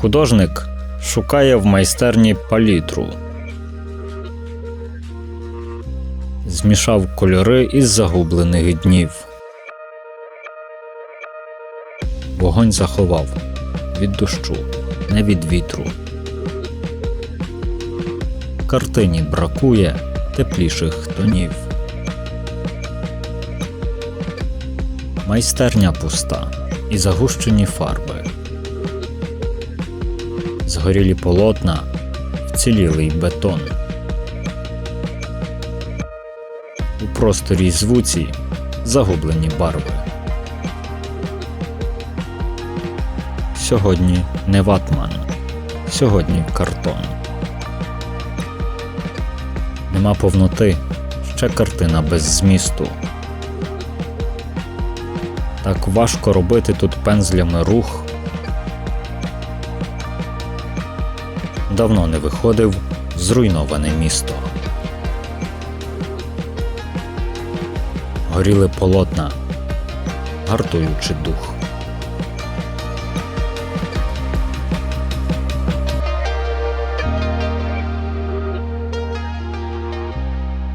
Художник шукає в майстерні палітру. Змішав кольори із загублених днів. Вогонь заховав від дощу, не від вітру. Картині бракує тепліших тонів. Майстерня пуста і загущені фарби. Згорілі полотна, вцілілий бетон. У просторі й звуці загублені барви. Сьогодні не ватман, сьогодні картон. Нема повноти, ще картина без змісту. Так важко робити тут пензлями рух. Давно не виходив в зруйноване місто. Горіли полотна, гартуючи дух.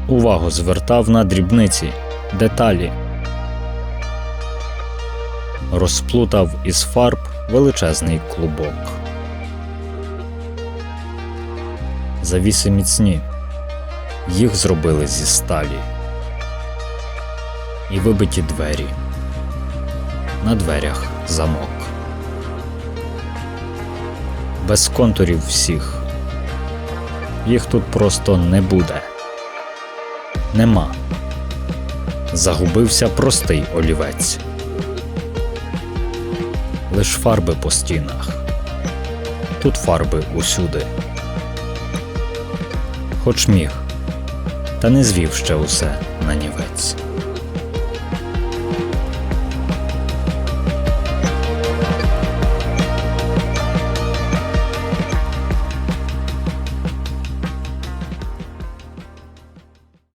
Увагу звертав на дрібниці, деталі. Розплутав із фарб величезний клубок. Завіси міцні, їх зробили зі сталі. І вибиті двері. На дверях замок. Без контурів всіх. Їх тут просто не буде. Нема. Загубився простий олівець. Лиш фарби по стінах. Тут фарби усюди. Хоч міг, та не звів ще усе на нівець.